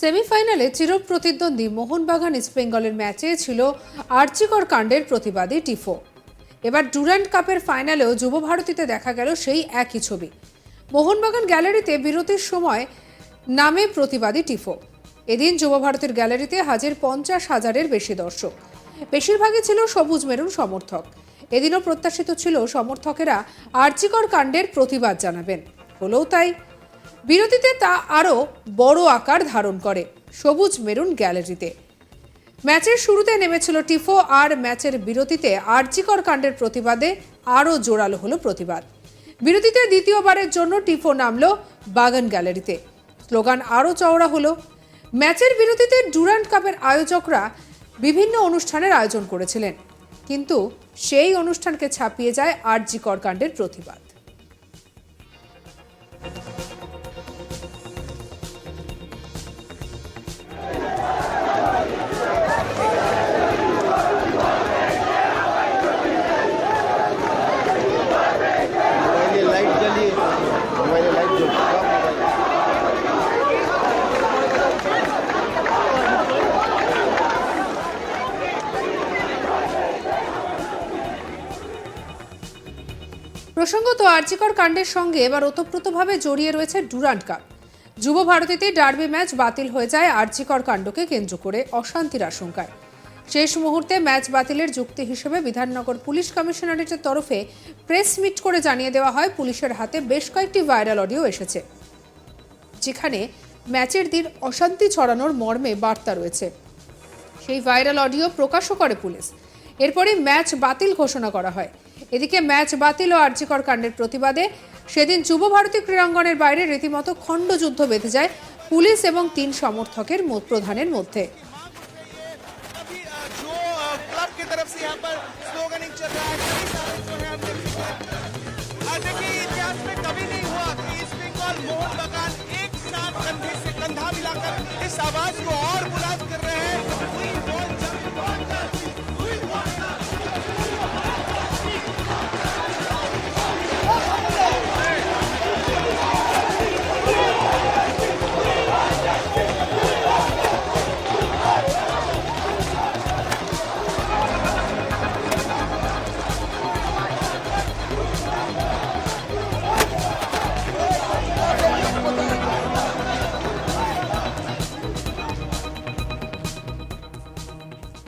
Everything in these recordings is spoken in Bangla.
সেমিফাইনালে চিরপ্রতিদ্বন্দ্বী মোহনবাগান ইস্টবেঙ্গলের ম্যাচে ছিল আর্চিকর কাণ্ডের প্রতিবাদী টিফো। এবার ডুরান্ট কাপের ফাইনালেও যুব ভারতীতে দেখা গেল সেই একই ছবি। মোহনবাগান গ্যালারিতে বিরতির সময় নামে প্রতিবাদী টিফো। এদিন যুব ভারতের গ্যালারিতে হাজির পঞ্চাশ হাজারের বেশি দর্শক। বেশিরভাগই ছিল সবুজ মেরুন সমর্থক। এদিনও প্রত্যাশিত ছিল সমর্থকেরা আর্চিকর কাণ্ডের প্রতিবাদ জানাবেন। হলেও তাই বিরতিতে তা আরও বড় আকার ধারণ করে। সবুজ মেরুন গ্যালারিতে। ম্যাচের শুরুতে নেমেছিল টিফো আর ম্যাচের বিরতিতে আর্চিকর কাণ্ডের প্রতিবাদে আরও জোরালো হলো প্রতিবাদ। বিরতিতে দ্বিতীয়বারের জন্য টিফো নামলো বাগান গ্যালারিতে। স্লোগান আরও চওড়া হলো। ম্যাচের বিরতিতে ডুরান্ট কাপের আয়োজকরা বিভিন্ন অনুষ্ঠানের আয়োজন করেছিলেন। কিন্তু সেই অনুষ্ঠানকে ছাপিয়ে যায় আরজিকর কাণ্ডের প্রতিবাদ। প্রসঙ্গত আর্চিকর কাণ্ডের সঙ্গে এবার ওতপ্রোতভাবে জড়িয়ে রয়েছে ডুরান্ট কাপ। যুব ভারতীতে ডার্বি ম্যাচ বাতিল হয়ে যায় আর্চিকর কাণ্ডকে কেন্দ্র করে অশান্তির আশঙ্কায়। শেষ মুহূর্তে ম্যাচ বাতিলের যুক্তি হিসেবে বিধাননগর পুলিশ কমিশনারেটের তরফে প্রেস মিট করে জানিয়ে দেওয়া হয়, পুলিশের হাতে বেশ কয়েকটি ভাইরাল অডিও এসেছে, যেখানে ম্যাচের দিন অশান্তি ছড়ানোর মর্মে বার্তা রয়েছে। সেই ভাইরাল অডিও প্রকাশও করে পুলিশ। এরপরে ম্যাচ বাতিল ঘোষণা করা হয়। এদিকে ম্যাচ বাতিল ও আর্যিকর কাণ্ডের প্রতিবাদে সেদিন যুব ভারতী ক্রীড়াঙ্গনের বাইরে রীতিমতো খণ্ডযুদ্ধ বেঁধে যায় পুলিশ এবং তিন সমর্থকের মো- প্রধানের মধ্যে अभी अ, जो अ, क्लब की तरफ से यहाँ पर स्लोगनिंग चल रहा है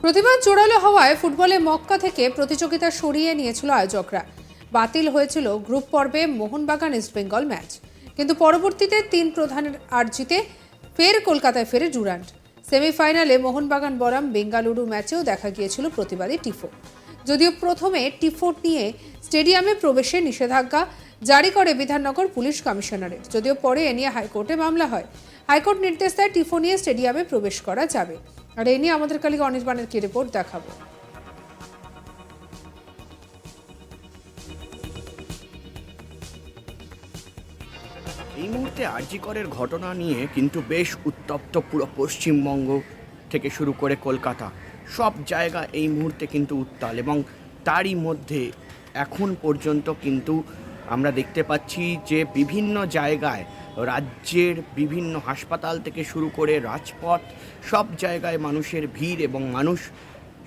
প্রতিবাদ জোরালো হওয়ায় ফুটবলে মক্কা থেকে প্রতিযোগিতা সরিয়ে নিয়েছিল আয়োজকরা। বাতিল হয়েছিল গ্রুপ পর্বে মোহনবাগান ইস্টবেঙ্গল ম্যাচ। কিন্তু পরবর্তীতে তিন প্রধানের আর্জিতে ফের কলকাতায় ফেরে ডুরান্ট। সেমিফাইনালে মোহনবাগান বরাম বেঙ্গালুরু ম্যাচেও দেখা গিয়েছিল প্রতিবাদী টিফো। যদিও প্রথমে টিফো নিয়ে স্টেডিয়ামে প্রবেশে নিষেধাজ্ঞা জারি করে বিধাননগর পুলিশ কমিশনারেট যদিও পরে এ নিয়ে হাইকোর্টে মামলা হয়। হাইকোর্ট নির্দেশ দেয় টিফো নিয়ে স্টেডিয়ামে প্রবেশ করা যাবে। আর এ নিয়ে আমাদের কালিকে অনির্বাণের কি রিপোর্ট দেখাবো? এই মুহূর্তে আরজিকরের ঘটনা নিয়ে কিন্তু বেশ উত্তপ্ত পুরো পশ্চিমবঙ্গ থেকে শুরু করে কলকাতা। সব জায়গা এই মুহূর্তে কিন্তু উত্তাল এবং তারই মধ্যে এখন পর্যন্ত কিন্তু আমরা দেখতে পাচ্ছি যে বিভিন্ন জায়গায় রাজ্যের বিভিন্ন হাসপাতাল থেকে শুরু করে রাজপথ, সব জায়গায় মানুষের ভিড় এবং মানুষ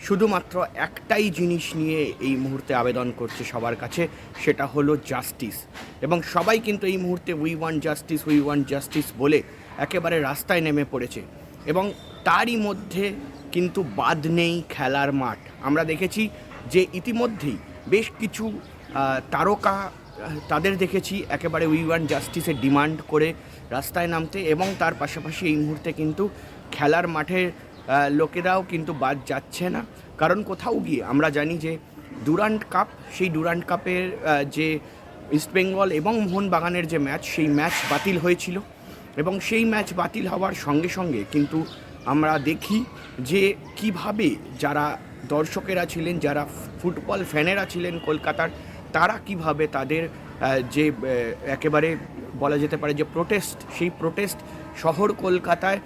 শুধুমাত্র একটাই জিনিস নিয়ে এই মুহূর্তে আবেদন করছে সবার কাছে, সেটা হলো জাস্টিস এবং সবাই কিন্তু এই মুহূর্তে we want justice we want justice বলে একেবারে রাস্তায় নেমে পড়েছে। এবং তারই মধ্যে কিন্তু বাদ নেই খেলার মাঠ। আমরা দেখেছি যে ইতিমধ্যেই বেশ কিছু তারকা তাদের দেখেছি, একেবারে উই ওয়ান জাস্টিসের ডিমান্ড করে রাস্তায় নামতে এবং তার পাশাপাশি এই মুহূর্তে কিন্তু খেলার মাঠের লোকেরাও কিন্তু বাদ যাচ্ছে না। কারণ কোথাও গিয়ে আমরা জানি যে ডুরান্ট কাপ, সেই ডুরান্ট কাপের যে ইস্টবেঙ্গল এবং মোহনবাগানের যে ম্যাচ, সেই ম্যাচ বাতিল হয়েছিল। এবং সেই ম্যাচ বাতিল হওয়ার সঙ্গে সঙ্গে কিন্তু আমরা দেখি যে কীভাবে যারা দর্শকেরা ছিলেন, যারা ফুটবল ফ্যানেরা ছিলেন কলকাতার তারা কীভাবে তাদের যে একেবারে বলা যেতে পারে যে প্রোটেস্ট সেই প্রোটেস্ট শহর কলকাতায়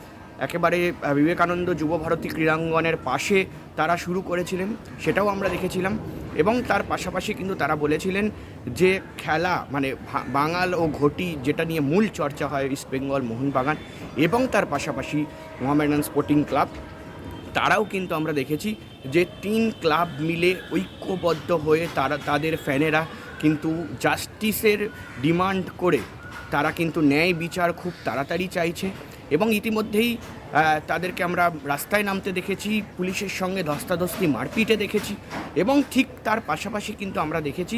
একেবারে বিবেকানন্দ যুব ভারতী ক্রীড়াঙ্গনের পাশে তারা শুরু করেছিলেন, সেটাও আমরা দেখেছিলাম। এবং তার পাশাপাশি কিন্তু তারা বলেছিলেন যে খেলা মানে বাঙাল ও ঘটি যেটা নিয়ে মূল চর্চা হয় ইস্ট বেঙ্গল মোহনবাগান এবং তার পাশাপাশি মোহামেডান স্পোর্টিং ক্লাব তারাও কিন্তু আমরা দেখেছি যে তিন ক্লাব মিলে ঐক্যবদ্ধ হয়ে তারা, তাদের ফ্যানেরা কিন্তু জাস্টিসের ডিমান্ড করে তারা কিন্তু ন্যায় বিচার খুব তাড়াতাড়ি চাইছে এবং ইতিমধ্যেই তাদেরকে আমরা রাস্তায় নামতে দেখেছি, পুলিশের সঙ্গে ধস্তাধস্তি মারপিটে দেখেছি এবং ঠিক তার পাশাপাশি কিন্তু আমরা দেখেছি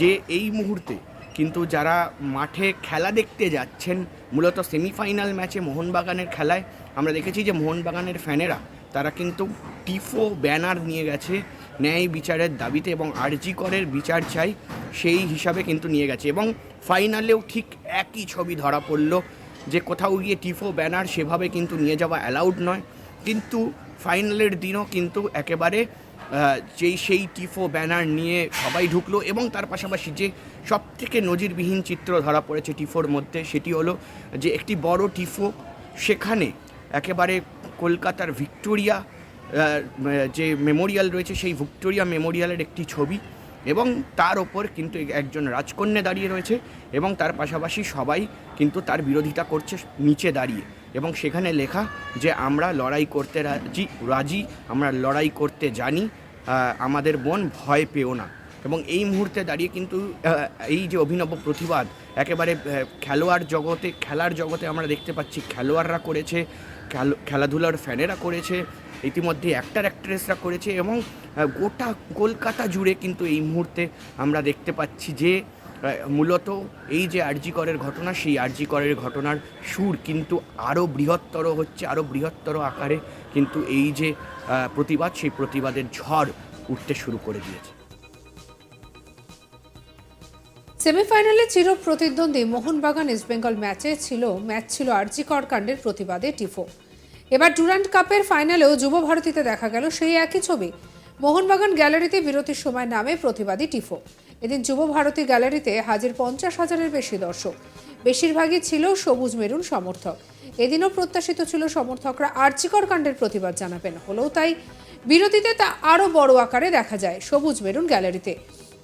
যে এই মুহূর্তে কিন্তু যারা মাঠে খেলা দেখতে যাচ্ছেন, মূলত সেমিফাইনাল ম্যাচে মোহনবাগানের খেলায়, আমরা দেখেছি যে মোহনবাগানের ফ্যানেরা তারা কিন্তু টিফো ব্যানার নিয়ে গেছে, ন্যায় বিচারের দাবিতে এবং আরজি করের বিচার চাই, সেই হিসাবে কিন্তু নিয়ে গেছে। এবং ফাইনালেও ঠিক একই ছবি ধরা পড়ল, যে কোথাও গিয়ে টিফো ব্যানার সেভাবে কিন্তু নিয়ে যাওয়া অ্যালাউড নয়। কিন্তু ফাইনালের দিনও কিন্তু একেবারে যেই সেই টিফো ব্যানার নিয়ে সবাই ঢুকলো এবং তার পাশাপাশি যে সব থেকে নজিরবিহীন চিত্র ধরা পড়েছে টিফোর মধ্যে, সেটি হলো যে একটি বড় টিফো, সেখানে একেবারে কলকাতার ভিক্টোরিয়া যে মেমোরিয়াল রয়েছে সেই ভিক্টোরিয়া মেমোরিয়ালের একটি ছবি এবং তার ওপর কিন্তু একজন রাজকন্যা দাঁড়িয়ে রয়েছে এবং তার পাশাপাশি সবাই কিন্তু তার বিরোধিতা করছে নিচে দাঁড়িয়ে এবং সেখানে লেখা যে, আমরা লড়াই করতে রাজি রাজি, আমরা লড়াই করতে জানি আমাদের বোন ভয় পেও না। এবং এই মুহূর্তে দাঁড়িয়ে কিন্তু এই যে অভিনব প্রতিবাদ, একেবারে খেলোয়াড় জগতে, খেলার জগতে আমরা দেখতে পাচ্ছি খেলোয়াড়রা করেছে, খেল- খেলাধুলার ফ্যানেরা করেছে, ইতিমধ্যে অ্যাক্টার অ্যাক্ট্রেসরা করেছে এবং গোটা কলকাতা জুড়ে কিন্তু এই মুহূর্তে আমরা দেখতে পাচ্ছি যে মূলত এই যে আরজি করের ঘটনা, সেই আরজি করের ঘটনার সুর কিন্তু আরও বৃহত্তর হচ্ছে আরও বৃহত্তর আকারে কিন্তু এই যে প্রতিবাদ, সেই প্রতিবাদের ঝড় উঠতে শুরু করে দিয়েছে। সেমিফাইনালে চির প্রতিদ্বন্দ্বী মোহনবাগান ইস্টবেঙ্গল ম্যাচে ছিল ম্যাচ ছিল আরজিকর কাণ্ডের প্রতিবাদে টিফো। এবার ডুরান্ট কাপের ফাইনালেও যুব ভারতীতে দেখা গেল সেই একই ছবি। মোহনবাগান গ্যালারিতে বিরতির সময় নামে প্রতিবাদী টিফো। এদিন যুব ভারতী গ্যালারিতে হাজির পঞ্চাশ হাজারের বেশি দর্শক। বেশিরভাগই ছিল সবুজ মেরুন সমর্থক। এদিনও প্রত্যাশিত ছিল সমর্থকরা আর্চিকর কাণ্ডের প্রতিবাদ জানাবেন। হলেও তাই বিরতিতে তা আরও বড় আকারে দেখা যায় সবুজ মেরুন গ্যালারিতে।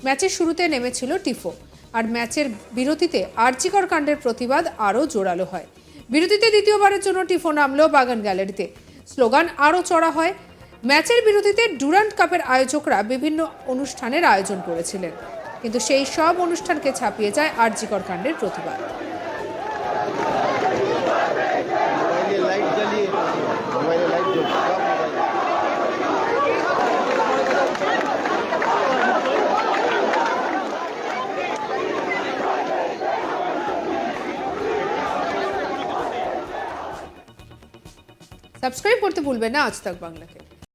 ম্যাচের শুরুতে নেমেছিল টিফো। আর ম্যাচের বিরতিতে আর্চিকর কাণ্ডের প্রতিবাদ আরও জোরালো হয়। বিরতিতে দ্বিতীয়বারের জন্য টিফো নামলো বাগান গ্যালারিতে। স্লোগান, আরও চড়া হয়। ম্যাচের বিরতিতে ডুরান্ট কাপের আয়োজকরা বিভিন্ন অনুষ্ঠানের আয়োজন করেছিলেন। কিন্তু সেই সব অনুষ্ঠানকে ছাপিয়ে যায় আর্জিকর কাণ্ডের প্রতিবাদ। সাবস্ক্রাইব করতে ভুলবেন না আজ তাক বাংলাকে।